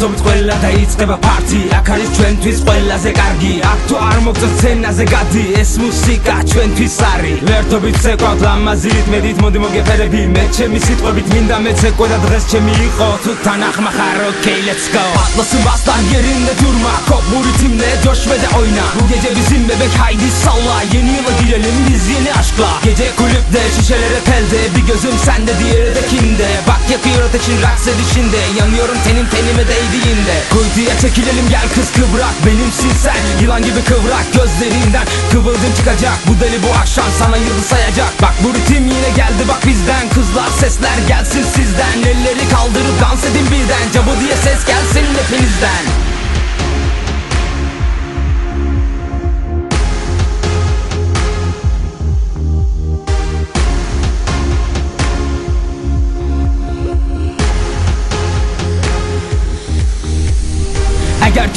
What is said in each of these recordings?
ფართობით ყველა დაიწყება პარტი აქ არის ჩვენთვის ყველაზე კარგი. აქ თუ არ მოგწონს სცენაზე გადი. ეს მუსიკა ჩვენთვის არის. ლერთობით ცეკვავთ ლამაზი რიტმედით მოდი მოგეფერები. მე ჩემი სიტყვებით მინდა მეცეკვე და დღეს ჩემი იყო. თუ თან ახმახარ okay let's go. atlasın bastan yerinde durma Kopma ritimle coş ve de oyna Bu gece bizim bebek haydi salla Yeni yıla girelim biz yeni aşkla Gece kulüpte şişelere telde Bir gözüm sende diğeri ateşin raks edişinde Yanıyorum tenim tenime değdiğinde. Kuytuya çekilelim gel kız kıvrak. Benimsin sen yılan gibi kıvrak Gözlerinden. Kıvılcım çıkacak Bu deli bu akşam sana yıldız sayacak. Bak bu ritim yine geldi bak bizden. Kızlar sesler gelsin sizden. Elleri kaldırıp dans edin birden. Cabu diye ses gelsin hepinizden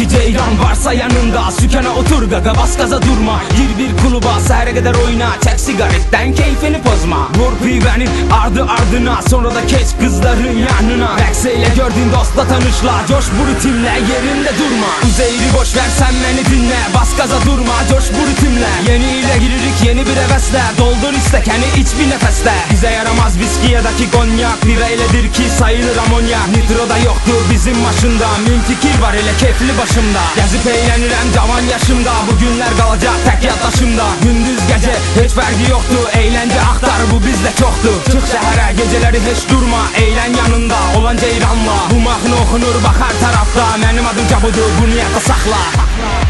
ki ceyran varsa yanında Sükana otur gaga bas gaza durma. Gir bir kluba sehre kadar oyna Çek sigaretten keyfini bozma. Vur pivenin ardı ardına Sonra da kes kızların yanına. Rexe ile gördüğün dostla tanışla Coş bu ritimle yerinde durma. Üzeyri boş ver sen beni dinle Bas gaza durma coş bu ritimle. Yeni ile giririk yeni bir hevesle Doldur istekeni iç bir nefeste. Bize yaramaz viski ya da ki konyak. Bira iledir ki sayılır amonyak Nitro da yoktur bizim başında Min fikir var hele keyfli başımda. Gezip eğlenirem cavan yaşımda. Bugünler kalacak tek yaklaşımda. Gündüz gece hiç vergi yoktu. Eğlence aktar bu bizde çoktu. Çık şehre geceleri hiç durma. Eğlen yanında olan ceyranla. Bu mahnı okunur bak her tarafta. Benim adım Cabudur bunu yakta sakla